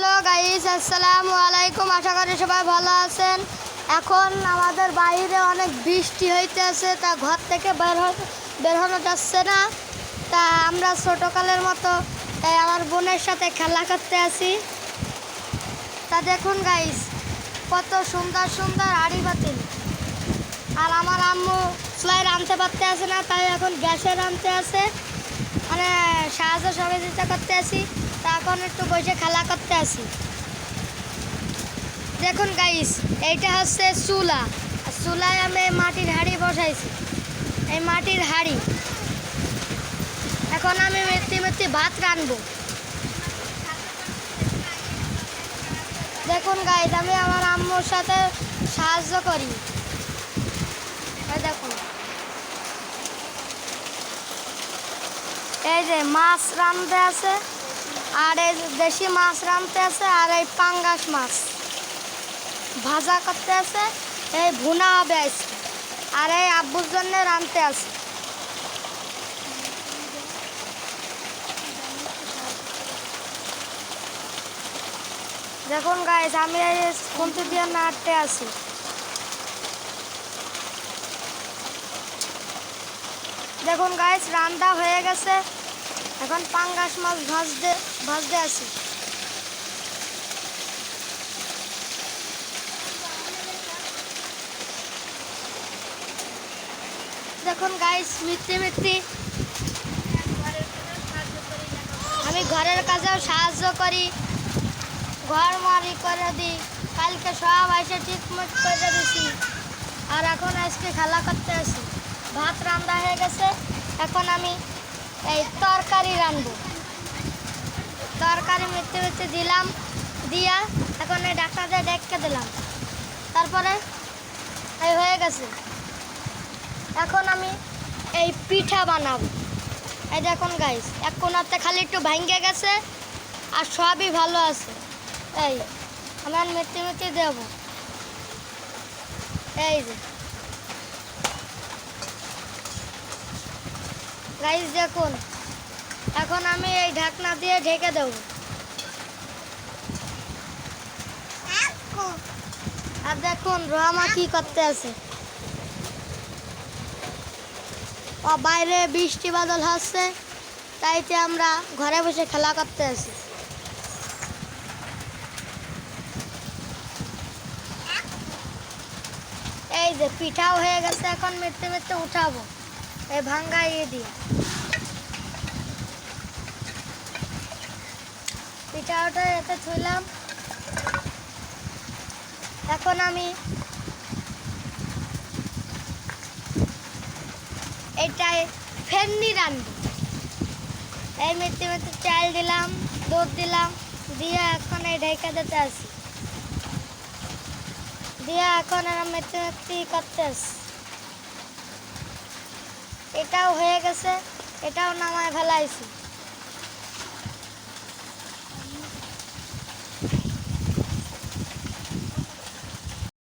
Hello guys, আসসালামু আলাইকুম। আশা করি সবাই ভালো আছেন। এখন আমাদের বাইরে অনেক বৃষ্টি হইতেছে, তা ঘর থেকে বের বের যাচ্ছে না। তা আমরা ছোটোকালের মতো আমার বোনের সাথে খেলা করতে আসি তা দেখুন গাইস, কত সুন্দর সুন্দর হাড়ি বাতিল আর আমার আম্মু চুলাই রাঁধতে পারতে আসে না, তাই এখন গ্যাসে রাঁধতে আসে মানে সাহায্য সহযোগিতা করতে আসি তা এখন একটু বসে খেলা করতে আসি। দেখুন গাইস এইটা হচ্ছে চুলা। চুলায় আমি মাটির হাঁড়ি বসাইছি। এই মাটির হাঁড়ি। এখন আমি মেথি মেথি ভাত রানবো দেখুন গাইস আমি আমার আম্মুর সাথে সাহায্য করি। দেখুন। এই যে মাছ রাঁধতে আছে। আর এই দেশি মাছ রাঁধতে আছে, আর এই পাঙ্গাস মাছ। ভাজা করতে আছে, এই ভুনা হবে আর এই আব্বুর জন্য রাঁধতে আছে। দেখুন গাইস আমি এই খুন্তি দিয়ে নাড়তে আছি। দেখুন গাইস রান্না হয়ে গেছে। এখন পাঙ্গাস মাছ ভাজতে ভাজতে আছি দেখুন গাইস মিথ্যে মিত্রি আমি ঘরের কাজেও সাহায্য করি। ঘর মারি করে দিই। কালকে সব এসে ঠিক মত করে দিছি। আর এখন আজকে খেলা করতে আসি। ভাত রান্না হয়ে গেছে। এখন আমি এই তরকারি রাঁধবো তরকারি মিথ্যে মিথ্যে দিলাম, দিয়া এখন এই ডাক্তারদের ডেকে দিলাম। তারপরে এই হয়ে গেছে। এখন আমি এই পিঠা বানাবো। এই দেখুন গাইস এক কোনাতে খালি একটু ভাঙ্গে গেছে আর সবই ভালো আছে। এই আমার মিথ্যে মিথ্যে দেবো। এই যে। গাইস দেখুন, এখন আমি এই ঢাকনা দিয়ে ঢেকে দেব। আর দেখুন, রহমা কি করতে আছে। ও, বাইরে বৃষ্টি বাদল হচ্ছে, তাইতে আমরা ঘরে বসে খেলা করতে আছি। এই যে, পিঠাও হয়ে গেছে, এখন মিথ্যে মিথ্যে উঠাবো। এই ভাঙ্গা ইয়ে দিয়ে পিঠাটা এতে থুইলাম এখন আমি এটাই ফেন্নি রাঁধবো এই মেথি মেথি চাল দিলাম, দুধ দিলাম, দিয়ে এখন এই ঢেকে দিতে আসি। দিয়ে এখন আর মেথি মেথি করতে আসি। এটাও হয়ে গেছে এটাও নামায় ফেলাইছি।